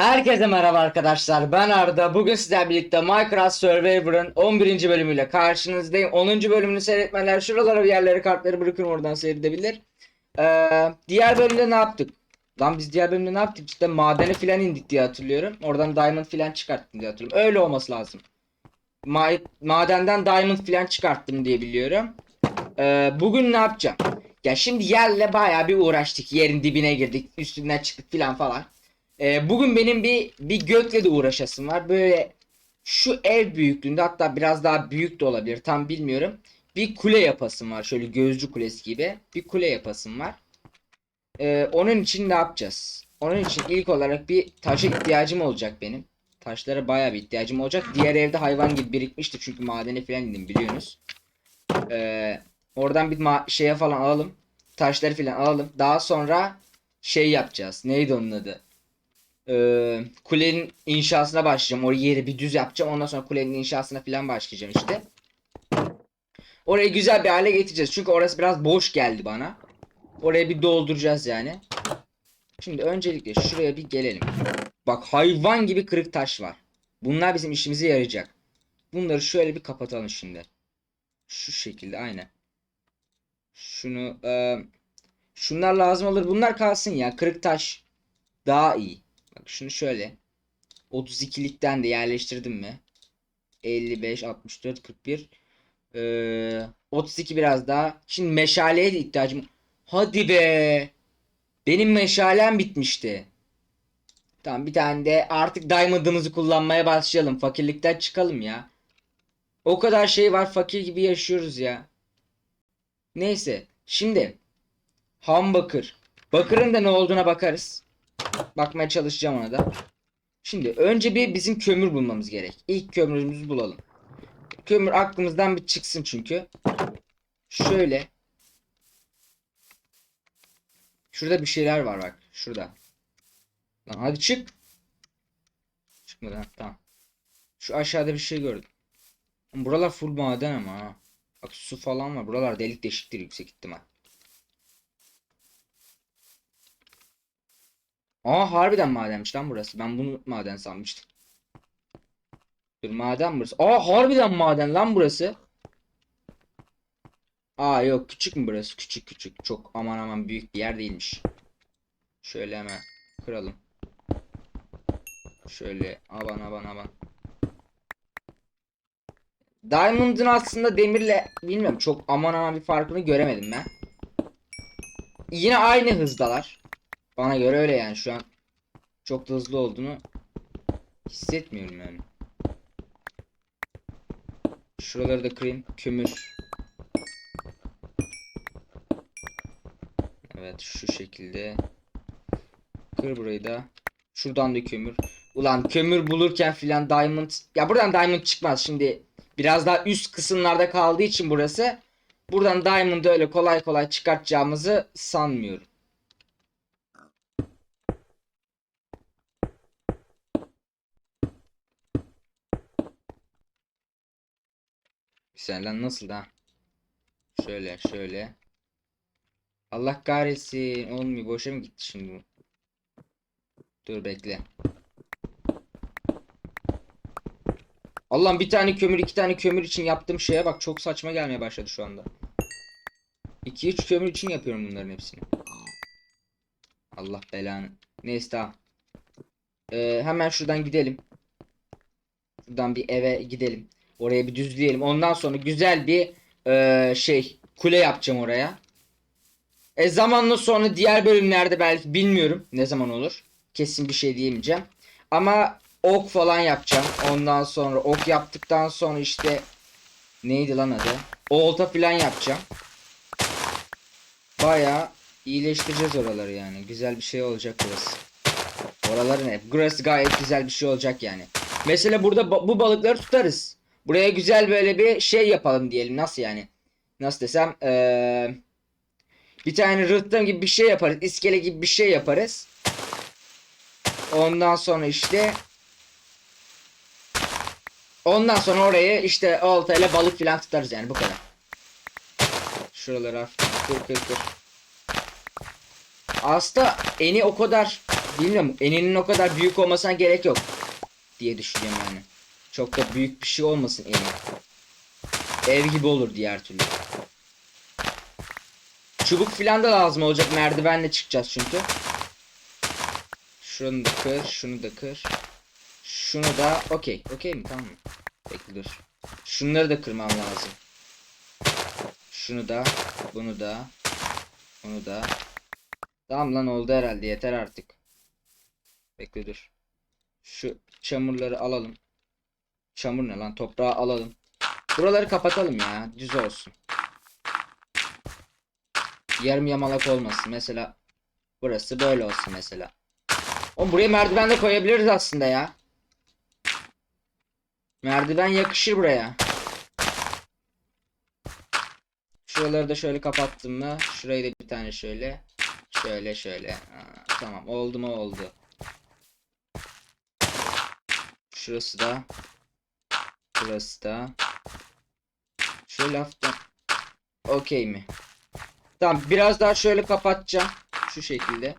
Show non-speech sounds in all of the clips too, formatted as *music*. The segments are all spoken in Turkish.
Herkese merhaba arkadaşlar. Ben Arda. Bugün sizlerle birlikte Minecraft Survivor'ın 11. bölümüyle karşınızdayım. 10. bölümünü seyretmeler şuralara bir yerlere kartları bırakın oradan seyredebilir. Ee, diğer bölümde ne yaptık? Lan biz diğer bölümde ne yaptık? İşte madene filan indik diye hatırlıyorum. Oradan diamond filan çıkarttım diye hatırlıyorum. Öyle olması lazım. Ma madenden diamond filan çıkarttım diye biliyorum. Ee, bugün ne yapacağım? Ya şimdi yerle bayağı bir uğraştık. Yerin dibine girdik. Üstünden çıktık filan falan. Ee, bugün benim bir bir gökle de uğraşasım var. Böyle şu ev büyüklüğünde hatta biraz daha büyük de olabilir. Tam bilmiyorum. Bir kule yapasım var. Şöyle gözcü kulesi gibi. Bir kule yapasım var. Ee, onun için ne yapacağız? Onun için ilk olarak bir taşa ihtiyacım olacak benim. Taşlara bayağı bir ihtiyacım olacak. Diğer evde hayvan gibi birikmişti çünkü madene falan indim biliyorsunuz. Ee, oradan bir ma- şeye falan alalım. Taşları falan alalım. Daha sonra şey yapacağız. Neydi onun adı? Ee, kulenin inşasına başlayacağım. Orayı yeri bir düz yapacağım. Ondan sonra kulenin inşasına falan başlayacağım işte. Orayı güzel bir hale getireceğiz. Çünkü orası biraz boş geldi bana. Oraya bir dolduracağız yani. Şimdi öncelikle şuraya bir gelelim. Bak hayvan gibi kırık taş var. Bunlar bizim işimize yarayacak. Bunları şöyle bir kapatalım şimdi. Şu şekilde aynen. Şunu e, şunlar lazım olur. Bunlar kalsın ya. Kırık taş daha iyi. Bak şunu şöyle. 32'likten de yerleştirdim mi? 55, 64, 41. Ee, 32 biraz daha. Şimdi meşaleye de ihtiyacım. Hadi be. Benim meşalem bitmişti. Tamam bir tane de artık diamond'ımızı kullanmaya başlayalım. Fakirlikten çıkalım ya. O kadar şey var fakir gibi yaşıyoruz ya. Neyse. Şimdi. Ham bakır. Bakırın da ne olduğuna bakarız. Bakmaya çalışacağım ona da. Şimdi önce bir bizim kömür bulmamız gerek. İlk kömürümüzü bulalım. Kömür aklımızdan bir çıksın çünkü. Şöyle. Şurada bir şeyler var bak. Şurada. Lan hadi çık. Çıkmadı ha, tamam. Şu aşağıda bir şey gördüm. Buralar full maden ama ha. Bak su falan var. Buralar delik deşiktir yüksek ihtimal. Aa harbiden madenmiş lan burası. Ben bunu maden sanmıştım. Dur maden burası. Aa harbiden maden lan burası. Aa yok küçük mü burası? Küçük küçük. Çok aman aman büyük bir yer değilmiş. Şöyle hemen kıralım. Şöyle aban aban aban. Diamond'ın aslında demirle bilmiyorum çok aman aman bir farkını göremedim ben. Yine aynı hızdalar. Bana göre öyle yani şu an çok da hızlı olduğunu hissetmiyorum yani. Şuraları da kırayım. Kömür. Evet şu şekilde. Kır burayı da. Şuradan da kömür. Ulan kömür bulurken filan diamond. Ya buradan diamond çıkmaz şimdi. Biraz daha üst kısımlarda kaldığı için burası. Buradan diamond'ı öyle kolay kolay çıkartacağımızı sanmıyorum. Güzel lan nasıl da? Şöyle şöyle. Allah kahretsin. Olmuyor. Boşa mı gitti şimdi? Dur bekle. Allah'ım bir tane kömür iki tane kömür için yaptığım şeye bak çok saçma gelmeye başladı şu anda. 2-3 kömür için yapıyorum bunların hepsini. Allah belanı. Neyse tamam. Ee, hemen şuradan gidelim. Şuradan bir eve gidelim. Oraya bir düzleyelim. Ondan sonra güzel bir eee, şey kule yapacağım oraya. E zamanla sonra diğer bölümlerde belki bilmiyorum ne zaman olur. Kesin bir şey diyemeyeceğim. Ama ok falan yapacağım. Ondan sonra ok yaptıktan sonra işte neydi lan adı? Olta falan yapacağım. Bayağı iyileştireceğiz oraları yani. Güzel bir şey olacak burası. Oraların hep. Burası gayet güzel bir şey olacak yani. Mesela burada ba- bu balıkları tutarız. Buraya güzel böyle bir şey yapalım diyelim. Nasıl yani? Nasıl desem? Ee, bir tane rıhtım gibi bir şey yaparız. İskele gibi bir şey yaparız. Ondan sonra işte Ondan sonra orayı işte oltayla balık filan tutarız yani bu kadar. Şuraları hafif kır kır kır. Aslında eni o kadar bilmiyorum eninin o kadar büyük olmasına gerek yok diye düşünüyorum yani. Çok da büyük bir şey olmasın eni. Ev gibi olur diğer türlü. Çubuk filan da lazım olacak merdivenle çıkacağız çünkü. Şunu da kır, şunu da kır. Şunu da okey. Okey mi? Tamam mı? Bekle dur. Şunları da kırmam lazım. Şunu da, bunu da, bunu da. Tamam lan oldu herhalde yeter artık. Bekle dur. Şu çamurları alalım. Çamur ne lan? Toprağı alalım. Buraları kapatalım ya. Düz olsun. Yarım yamalak olmasın. Mesela burası böyle olsun mesela. Oğlum buraya merdiven de koyabiliriz aslında ya. Merdiven yakışır buraya. Şuraları da şöyle kapattım mı? Şurayı da bir tane şöyle. Şöyle şöyle. Aa, tamam oldu mu oldu. Şurası da. Burası da. Şöyle hafiften. Okey mi? Tamam biraz daha şöyle kapatacağım. Şu şekilde.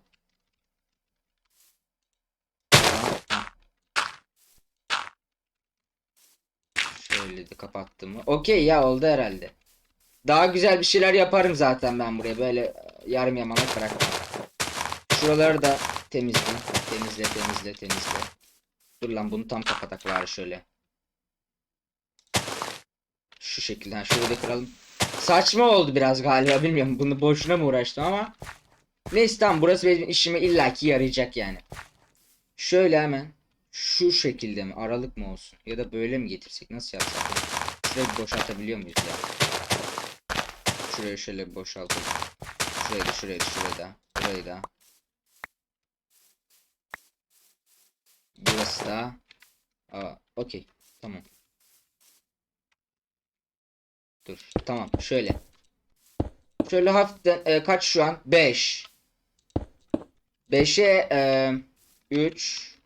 Şöyle de kapattım mı? Okey ya oldu herhalde. Daha güzel bir şeyler yaparım zaten ben buraya. Böyle e, yarım yamalak bırakmam. Şuraları da temizle. Temizle temizle temizle. Dur lan bunu tam kapatak var şöyle. Şu şekilde. Şurayı da kıralım. Saçma oldu biraz galiba bilmiyorum. Bunu boşuna mı uğraştım ama. Neyse tamam burası benim işime illaki yarayacak yani. Şöyle hemen. Şu şekilde mi? Aralık mı olsun? Ya da böyle mi getirsek? Nasıl yapsak? Şurayı boşaltabiliyor muyuz ya? Şurayı şöyle boşaltalım. Şurayı da şurayı da şurayı da. Burayı da. Burası da. Aa, okey. Tamam. Dur. Tamam. Şöyle. Şöyle hafiften e, kaç şu an? 5. 5'e e, 3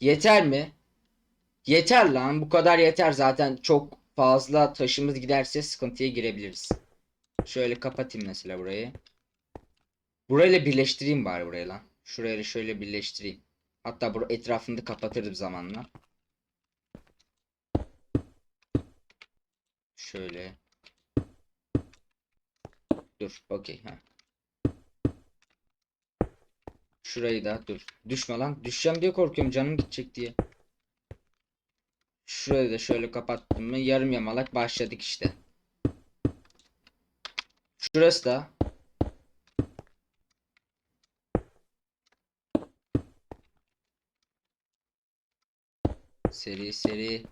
Yeter mi? Yeter lan. Bu kadar yeter zaten. Çok fazla taşımız giderse sıkıntıya girebiliriz. Şöyle kapatayım mesela burayı. Burayla birleştireyim bari burayı lan. Şurayla şöyle birleştireyim. Hatta bu etrafını da kapatırdım zamanla. Şöyle. Dur. Okey. Şurayı da dur. Düşme lan. Düşeceğim diye korkuyorum. Canım gidecek diye. Şurayı da şöyle kapattım mı yarım yamalak başladık işte. Şurası da. Seri seri.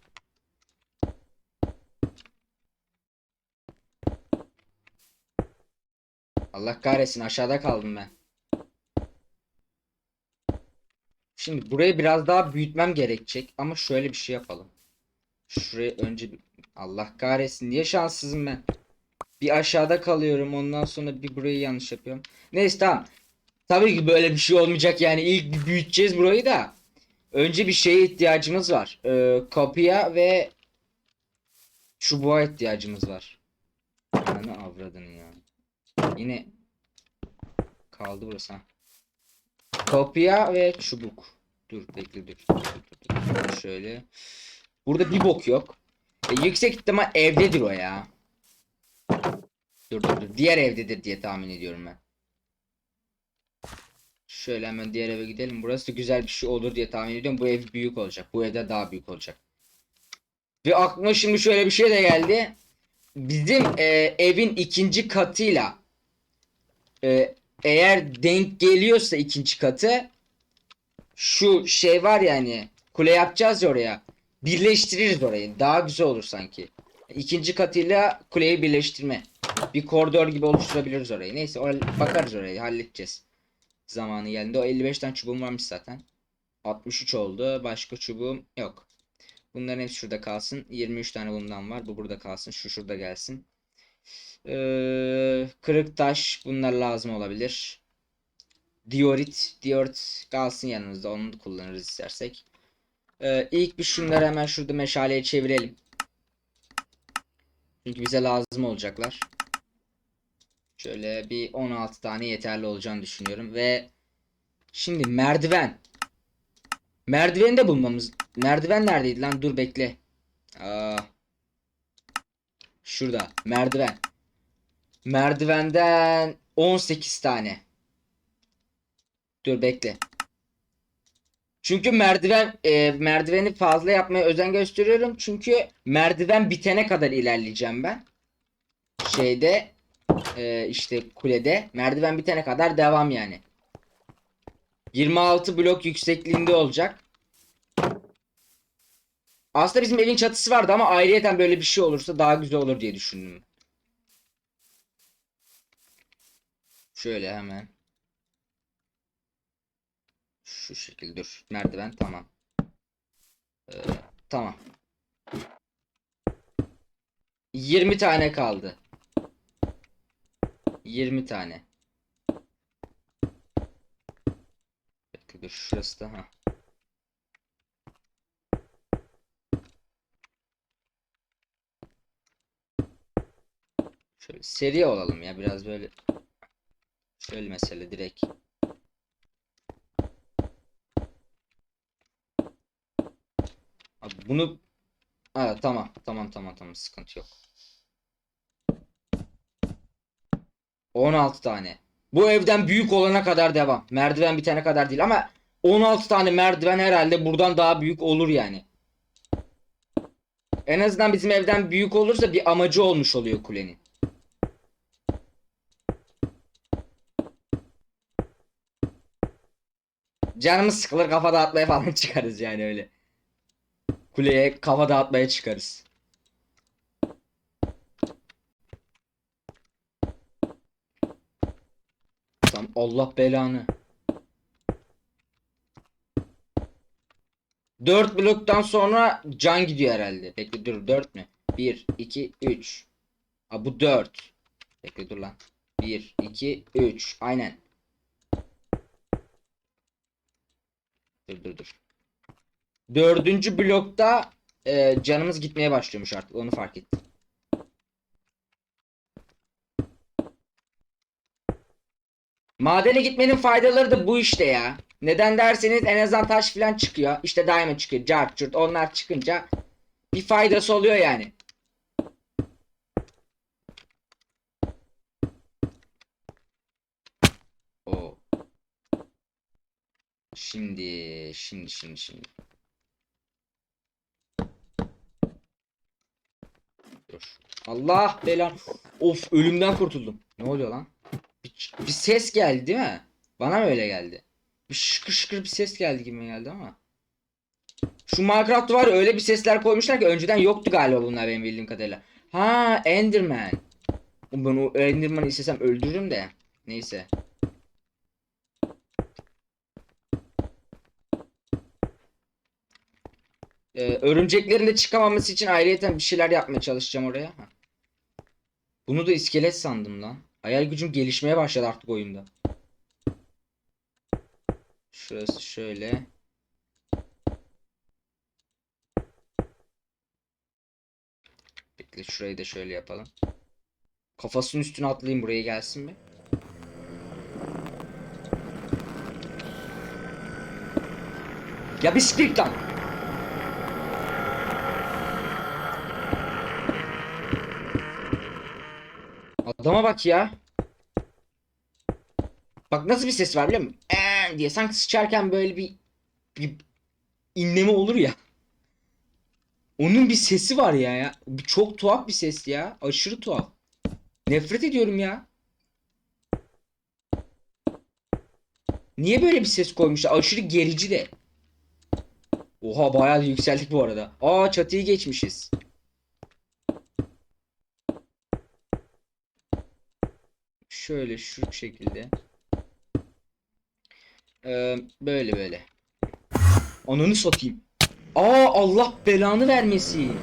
Allah kahretsin aşağıda kaldım ben. Şimdi burayı biraz daha büyütmem gerekecek ama şöyle bir şey yapalım. Şuraya önce. Allah kahretsin niye şanssızım ben. Bir aşağıda kalıyorum ondan sonra bir burayı yanlış yapıyorum. Neyse tamam. Tabii ki böyle bir şey olmayacak yani ilk büyüteceğiz burayı da. Önce bir şeye ihtiyacımız var. Ee, kapıya ve çubuğa ihtiyacımız var. Yani avradını ya. Yine kaldı burası ha. Kapıya ve çubuk. Dur bekle dur. Dur, dur, dur. Şöyle. Burada bir bok yok. E, yüksek ihtimal evdedir o ya. Dur dur dur. Diğer evdedir diye tahmin ediyorum ben. Şöyle hemen diğer eve gidelim. Burası güzel bir şey olur diye tahmin ediyorum. Bu ev büyük olacak. Bu evde daha büyük olacak. Ve aklıma şimdi şöyle bir şey de geldi. Bizim e, evin ikinci katıyla e, eğer denk geliyorsa ikinci katı şu şey var ya hani kule yapacağız ya oraya. Birleştiririz orayı. Daha güzel olur sanki. İkinci katıyla kuleyi birleştirme. Bir koridor gibi oluşturabiliriz orayı. Neyse or- bakarız orayı halledeceğiz. Zamanı geldi. O 55 tane çubuğum varmış zaten. 63 oldu. Başka çubuğum yok. Bunların hepsi şurada kalsın. 23 tane bundan var. Bu burada kalsın. Şu şurada gelsin. Ee, kırık taş bunlar lazım olabilir. Diorit, diorit kalsın yanımızda. Onu da kullanırız istersek. Ee, ilk bir şunları hemen şurada meşaleye çevirelim. Çünkü bize lazım olacaklar. Şöyle bir 16 tane yeterli olacağını düşünüyorum ve Şimdi merdiven. Merdiveni de bulmamız. Merdiven neredeydi lan? Dur bekle. Aa. Şurada. Merdiven. Merdivenden 18 tane. Dur bekle. Çünkü merdiven e, merdiveni fazla yapmaya özen gösteriyorum. Çünkü merdiven bitene kadar ilerleyeceğim ben. Şeyde e, işte kulede merdiven bitene kadar devam yani. 26 blok yüksekliğinde olacak. Aslında bizim evin çatısı vardı ama ayrıyeten böyle bir şey olursa daha güzel olur diye düşündüm. Şöyle hemen. Şu şekilde dur. Merdiven tamam. Ee, tamam. 20 tane kaldı. 20 tane. Bekle dur şurası da ha. Şöyle seri olalım ya biraz böyle. Şöyle mesele direkt. Bunu ha, tamam tamam tamam tamam sıkıntı yok. 16 tane. Bu evden büyük olana kadar devam. Merdiven bitene kadar değil ama 16 tane merdiven herhalde buradan daha büyük olur yani. En azından bizim evden büyük olursa bir amacı olmuş oluyor kulenin. Canımız sıkılır kafa dağıtmaya falan *laughs* çıkarız yani öyle. Kuleye kafa dağıtmaya çıkarız. Tamam Allah belanı. 4 bloktan sonra can gidiyor herhalde. Bekle dur 4 mü? 1 2 3. Ha bu 4. Bekle dur lan. 1 2 3. Aynen. Dur dur dur. Dördüncü blokta e, canımız gitmeye başlıyormuş artık. Onu fark ettim. Madene gitmenin faydaları da bu işte ya. Neden derseniz en azından taş falan çıkıyor. İşte diamond çıkıyor. Cart curt onlar çıkınca bir faydası oluyor yani. Şimdi, şimdi, şimdi, şimdi. Dur. Allah belan. Of ölümden kurtuldum. Ne oluyor lan? Bir, bir ses geldi değil mi? Bana mı öyle geldi? Bir şıkır şıkır bir ses geldi gibi geldi ama. Şu Minecraft var öyle bir sesler koymuşlar ki önceden yoktu galiba bunlar benim bildiğim kadarıyla. Ha Enderman. Ben o Enderman'ı istesem öldürürüm de. Neyse. Ee, örümceklerin de çıkamaması için ayrıyeten bir şeyler yapmaya çalışacağım oraya. Ha. Bunu da iskelet sandım lan. Hayal gücüm gelişmeye başladı artık oyunda. Şurası şöyle. Bekle şurayı da şöyle yapalım. Kafasının üstüne atlayayım buraya gelsin mi? Ya bir siktir lan. Adama bak ya. Bak nasıl bir ses var biliyor musun? Eee diye sanki sıçarken böyle bir, bir inleme olur ya. Onun bir sesi var ya ya. Çok tuhaf bir ses ya. Aşırı tuhaf. Nefret ediyorum ya. Niye böyle bir ses koymuşlar? Aşırı gerici de. Oha bayağı yükseldik bu arada. Aa çatıyı geçmişiz. Şöyle şu şekilde. Ee, böyle böyle. Ananı satayım. Aa Allah belanı vermesin.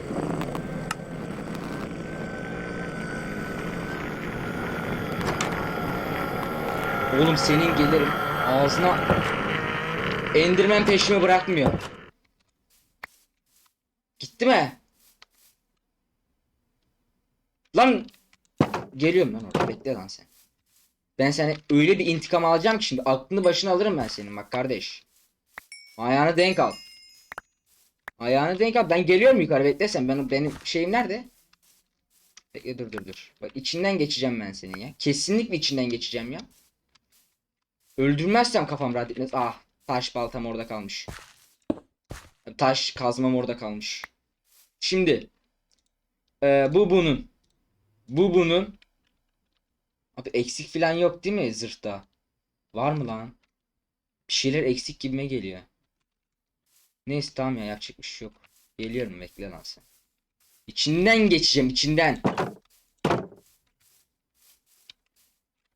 Oğlum senin gelirim ağzına Enderman peşimi bırakmıyor. Gitti mi? Lan geliyorum lan orada bekle lan sen. Ben seni öyle bir intikam alacağım ki şimdi aklını başına alırım ben senin bak kardeş. Ayağını denk al. Ayağını denk al. Ben geliyorum yukarı beklesen. Ben, benim şeyim nerede? Bekle dur dur dur. Bak içinden geçeceğim ben senin ya. Kesinlikle içinden geçeceğim ya. Öldürmezsem kafam rahat etmez. Ah taş baltam orada kalmış. Taş kazmam orada kalmış. Şimdi. eee, bu bunun. Bu bunun. Abi eksik falan yok değil mi zırhta? Var mı lan? Bir şeyler eksik gibime geliyor. Neyse tamam ya yapacak bir şey yok. Geliyorum bekle lan. İçinden geçeceğim içinden.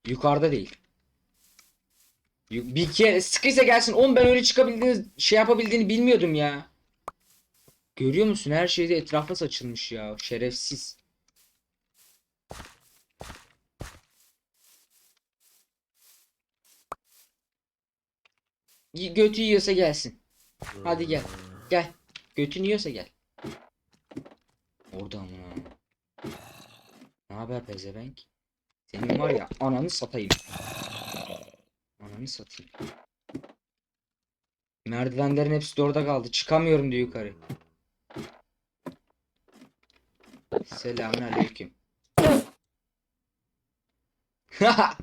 Yukarıda değil. Bir kere sıkıysa gelsin. Oğlum ben öyle çıkabildiğini şey yapabildiğini bilmiyordum ya. Görüyor musun? Her şeyde etrafa saçılmış ya. Şerefsiz. Götü yiyorsa gelsin. Hadi gel. Gel. Götünü yiyorsa gel. Orada mı? Ne haber pezevenk? Senin var ya ananı satayım. Ananı satayım. Merdivenlerin hepsi de orada kaldı. Çıkamıyorum diyor yukarı. Selamünaleyküm. *laughs*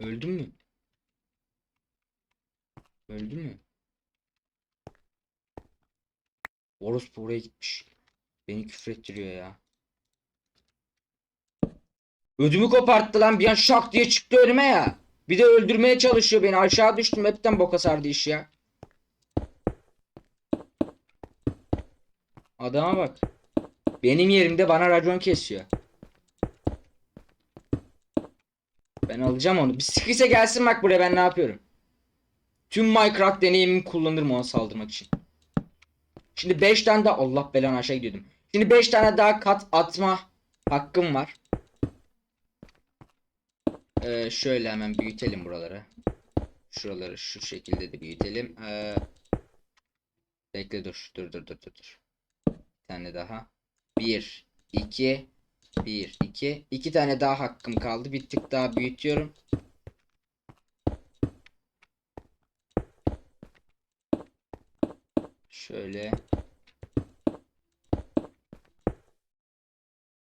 Öldün mü? Öldü mü? Orospu oraya gitmiş. Beni küfrettiriyor ya. Ödümü koparttı lan bir an şak diye çıktı önüme ya. Bir de öldürmeye çalışıyor beni. Aşağı düştüm hepten boka sardı iş ya. Adama bak. Benim yerimde bana racon kesiyor. Ben alacağım onu. Bir sıkıysa gelsin bak buraya ben ne yapıyorum. Tüm Minecraft deneyimimi kullanırım ona saldırmak için. Şimdi 5 tane daha Allah belanı aşağı gidiyordum. Şimdi 5 tane daha kat atma hakkım var. Ee, şöyle hemen büyütelim buraları. Şuraları şu şekilde de büyütelim. Ee, bekle dur. Dur dur dur dur. Bir tane daha. 1 2 1 2 2 tane daha hakkım kaldı. Bir daha büyütüyorum. Şöyle.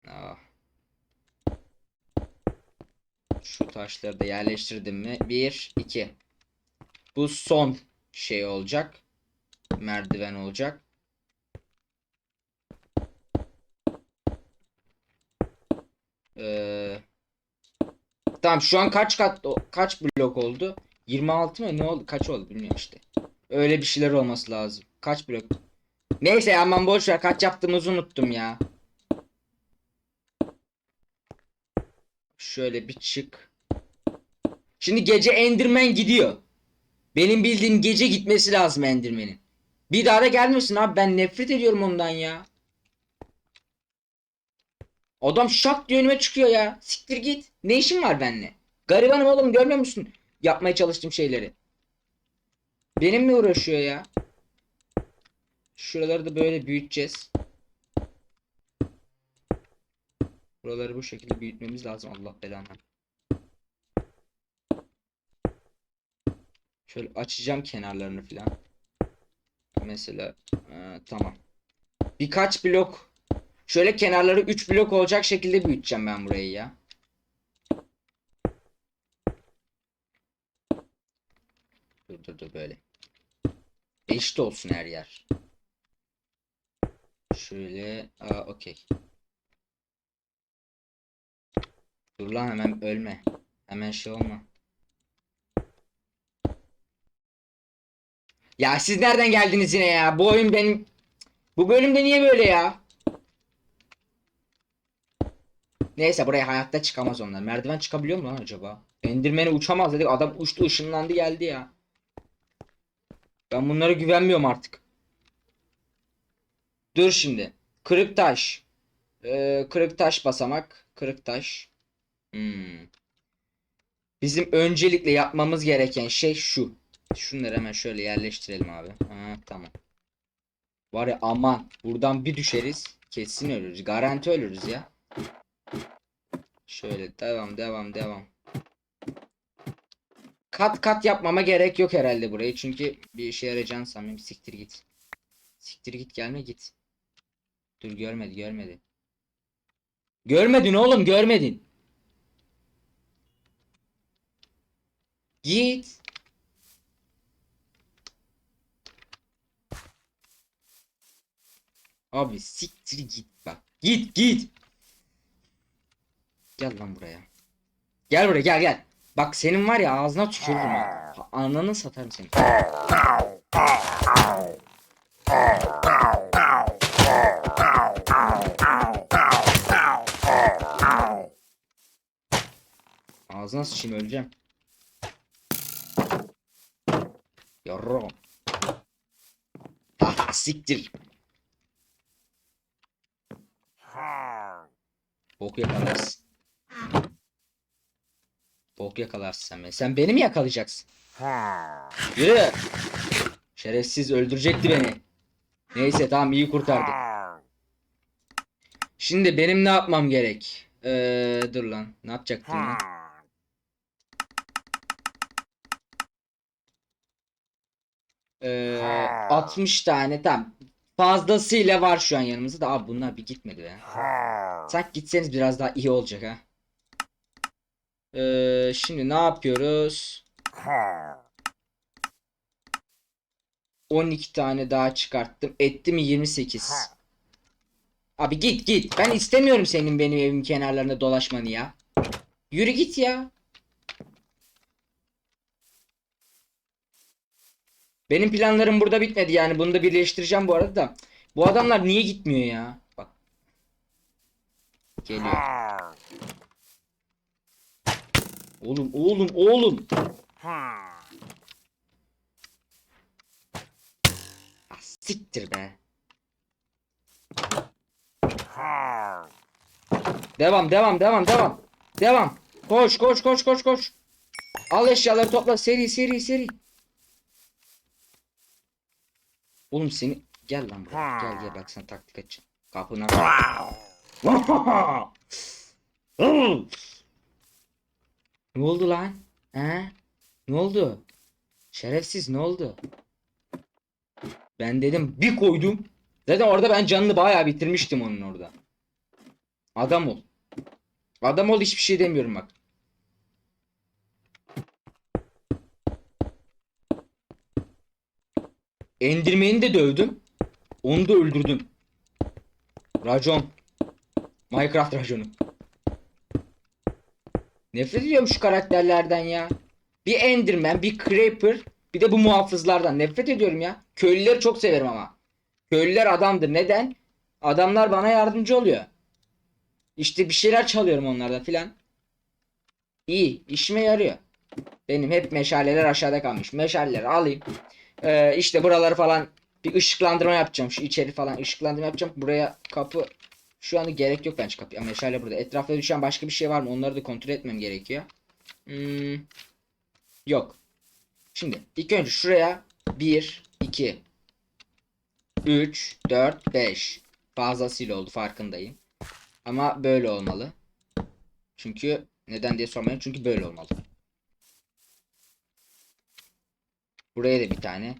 Ah. Şu taşları da yerleştirdim mi? 1 2. Bu son şey olacak. Merdiven olacak. Ee, tamam şu an kaç kat kaç blok oldu? 26 mı? Ne oldu? Kaç oldu bilmiyorum işte. Öyle bir şeyler olması lazım. Kaç blok? Neyse aman boş ver. Kaç yaptığımızı unuttum ya. Şöyle bir çık. Şimdi gece Enderman gidiyor. Benim bildiğim gece gitmesi lazım Enderman'in. Bir daha da gelmesin abi. Ben nefret ediyorum ondan ya. Adam şak diye önüme çıkıyor ya. Siktir git. Ne işin var benimle? Garibanım oğlum görmüyor musun? Yapmaya çalıştığım şeyleri. Benimle uğraşıyor ya. Şuraları da böyle büyüteceğiz. Buraları bu şekilde büyütmemiz lazım Allah belanı. Şöyle açacağım kenarlarını filan. Mesela e, tamam. Birkaç blok şöyle kenarları 3 blok olacak şekilde büyüteceğim ben burayı ya. Dur dur dur böyle. Eşit olsun her yer. Şöyle. Aa okey. Dur lan hemen ölme. Hemen şey olma. Ya siz nereden geldiniz yine ya? Bu oyun benim... Bu bölümde niye böyle ya? Neyse buraya hayatta çıkamaz onlar. Merdiven çıkabiliyor mu lan acaba? Endirmeni uçamaz dedik. Adam uçtu ışınlandı geldi ya. Ben bunlara güvenmiyorum artık. Dur şimdi. Kırık taş. Ee, kırık taş basamak. Kırık taş. Hmm. Bizim öncelikle yapmamız gereken şey şu. Şunları hemen şöyle yerleştirelim abi. Ha, tamam. Var ya aman. Buradan bir düşeriz. Kesin ölürüz. Garanti ölürüz ya. Şöyle devam devam devam. Kat kat yapmama gerek yok herhalde burayı. Çünkü bir işe yarayacağını sanmıyorum. Siktir git. Siktir git gelme git. Dur görmedi görmedi. Görmedin oğlum görmedin. Git. Abi siktir git bak. Git git. Gel lan buraya. Gel buraya gel gel. Bak senin var ya ağzına tükürürüm ha. Ananı satarım seni. Ağzına sıçayım öleceğim. Yarrağım. Ah siktir. Bok yakalarsın. Bok yakalarsın sen beni. Sen beni mi yakalayacaksın? Yürü. Şerefsiz öldürecekti beni. Neyse tamam iyi kurtardı. Şimdi benim ne yapmam gerek? Ee, dur lan. Ne yapacaktım lan? Ee, 60 tane tam fazlasıyla var şu an yanımızda da abi bunlar bir gitmedi be. Sanki gitseniz biraz daha iyi olacak ha. Ee, şimdi ne yapıyoruz? 12 tane daha çıkarttım. Etti mi 28. Abi git git. Ben istemiyorum senin benim evim kenarlarında dolaşmanı ya. Yürü git ya. Benim planlarım burada bitmedi yani. Bunu da birleştireceğim bu arada da. Bu adamlar niye gitmiyor ya? Bak. Geliyor. Oğlum oğlum oğlum. Ah, siktir be. Devam devam devam devam. Devam. Koş koş koş koş koş. Al eşyaları topla seri seri seri. Oğlum seni gel lan buraya. Gel gel bak sana taktik açacağım. Kapına. *laughs* ne oldu lan? He? Ne oldu? Şerefsiz ne oldu? Ben dedim bir koydum. Zaten orada ben canını bayağı bitirmiştim onun orada. Adam ol. Adam ol hiçbir şey demiyorum bak. Endirmeni de dövdüm. Onu da öldürdüm. Racon. Minecraft raconu. Nefret ediyorum şu karakterlerden ya. Bir Enderman, bir Creeper, bir de bu muhafızlardan. Nefret ediyorum ya. Köylüleri çok severim ama. Köylüler adamdır. Neden? Adamlar bana yardımcı oluyor. İşte bir şeyler çalıyorum onlardan filan. İyi, işime yarıyor. Benim hep meşaleler aşağıda kalmış. Meşaleleri alayım. Ee, işte buraları falan bir ışıklandırma yapacağım. Şu içeri falan ışıklandırma yapacağım. Buraya kapı şu anda gerek yok bence kapı. Ama meşale burada. Etrafta düşen başka bir şey var mı? Onları da kontrol etmem gerekiyor. Hmm, yok. Şimdi ilk önce şuraya 1, 2, 3, 4, 5 fazlasıyla oldu farkındayım. Ama böyle olmalı. Çünkü neden diye sormayın. Çünkü böyle olmalı. Buraya da bir tane.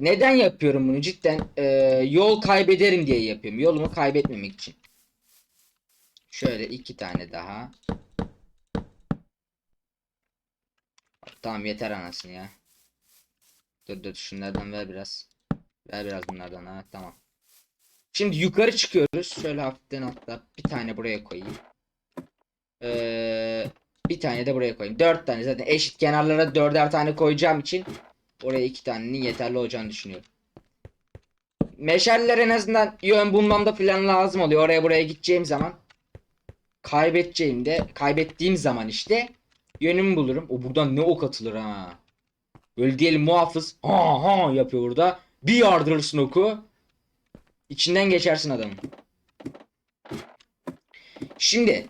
Neden yapıyorum bunu cidden? e, yol kaybederim diye yapıyorum. Yolumu kaybetmemek için. Şöyle iki tane daha. Tamam yeter anasını ya. Dur dur şunlardan ver biraz. Ver biraz bunlardan ha tamam. Şimdi yukarı çıkıyoruz. Şöyle hafiften atla. Bir tane buraya koyayım. Ee, bir tane de buraya koyayım. Dört tane zaten eşit kenarlara dörder tane koyacağım için oraya iki tanenin yeterli olacağını düşünüyorum. Meşaleler en azından yön bulmamda falan lazım oluyor. Oraya buraya gideceğim zaman kaybedeceğim de kaybettiğim zaman işte yönümü bulurum. O buradan ne ok atılır ha. Böyle diyelim muhafız ha ha yapıyor burada. Bir yardırırsın oku. İçinden geçersin adamın. Şimdi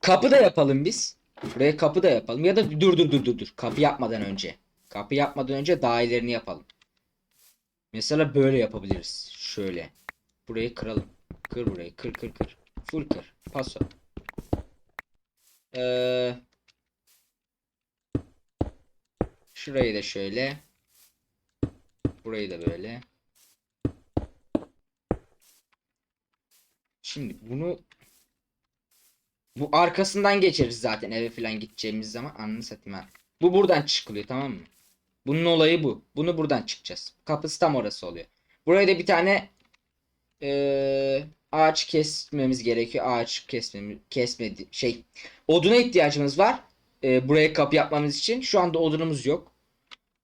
kapı da yapalım biz. Buraya kapı da yapalım. Ya da dur dur dur dur dur. Kapı yapmadan önce. Kapı yapmadan önce daha ilerini yapalım. Mesela böyle yapabiliriz. Şöyle. Burayı kıralım. Kır burayı. Kır kır kır. Full kır. Paso. Ee, şurayı da şöyle. Burayı da böyle. Şimdi bunu bu arkasından geçeriz zaten eve falan gideceğimiz zaman. Anını satayım. Bu buradan çıkılıyor tamam mı? Bunun olayı bu. Bunu buradan çıkacağız. Kapısı tam orası oluyor. Buraya da bir tane eee, ağaç kesmemiz gerekiyor. Ağaç kesmemiz kesmedi şey oduna ihtiyacımız var. Eee, buraya kapı yapmamız için. Şu anda odunumuz yok.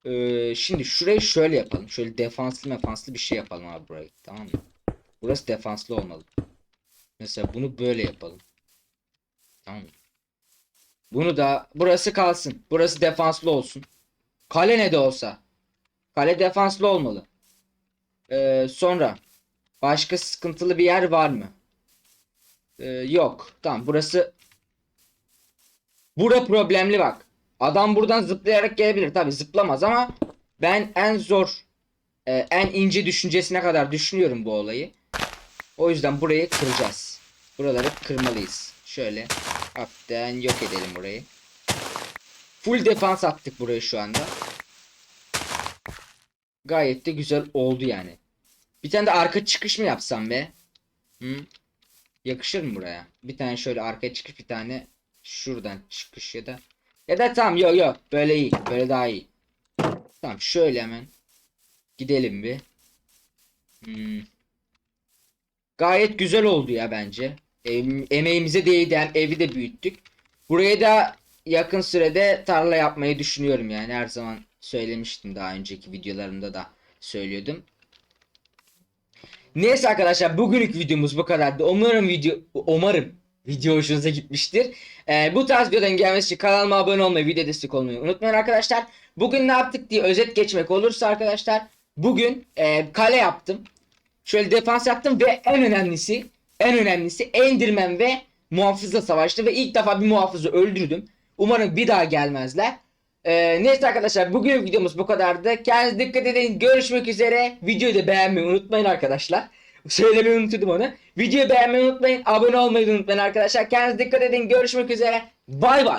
Eee, şimdi şurayı şöyle yapalım. Şöyle defanslı mefanslı bir şey yapalım abi burayı. Tamam mı? Burası defanslı olmalı. Mesela bunu böyle yapalım. Tamam mı? Bunu da burası kalsın. Burası defanslı olsun. Kale ne de olsa. Kale defanslı olmalı. Ee, sonra başka sıkıntılı bir yer var mı? Ee, yok. Tamam burası Bura problemli bak. Adam buradan zıplayarak gelebilir. Tabi zıplamaz ama ben en zor e, en ince düşüncesine kadar düşünüyorum bu olayı. O yüzden burayı kıracağız. Buraları kırmalıyız. Şöyle hafiften yok edelim burayı. Full defans attık buraya şu anda. Gayet de güzel oldu yani. Bir tane de arka çıkış mı yapsam be? Hı? Yakışır mı buraya? Bir tane şöyle arkaya çıkış bir tane şuradan çıkış ya da ya da tamam yok yok böyle iyi böyle daha iyi. Tamam şöyle hemen gidelim bir. Hmm. Gayet güzel oldu ya bence. Em- emeğimize değdi hem evi de büyüttük. Buraya da yakın sürede tarla yapmayı düşünüyorum yani her zaman söylemiştim daha önceki videolarımda da söylüyordum. Neyse arkadaşlar bugünlük videomuz bu kadardı. Umarım video umarım video hoşunuza gitmiştir. Ee, bu tarz videoların gelmesi için kanalıma abone olmayı, video destek olmayı unutmayın arkadaşlar. Bugün ne yaptık diye özet geçmek olursa arkadaşlar bugün e, kale yaptım. Şöyle defans yaptım ve en önemlisi en önemlisi Enderman ve muhafızla savaştı ve ilk defa bir muhafızı öldürdüm. Umarım bir daha gelmezler. Ee, neyse arkadaşlar bugün videomuz bu kadardı. Kendinize dikkat edin. Görüşmek üzere. Videoyu da beğenmeyi unutmayın arkadaşlar. *laughs* Söylemeyi unuttum onu. Videoyu beğenmeyi unutmayın. Abone olmayı unutmayın arkadaşlar. Kendinize dikkat edin. Görüşmek üzere. Bay bay.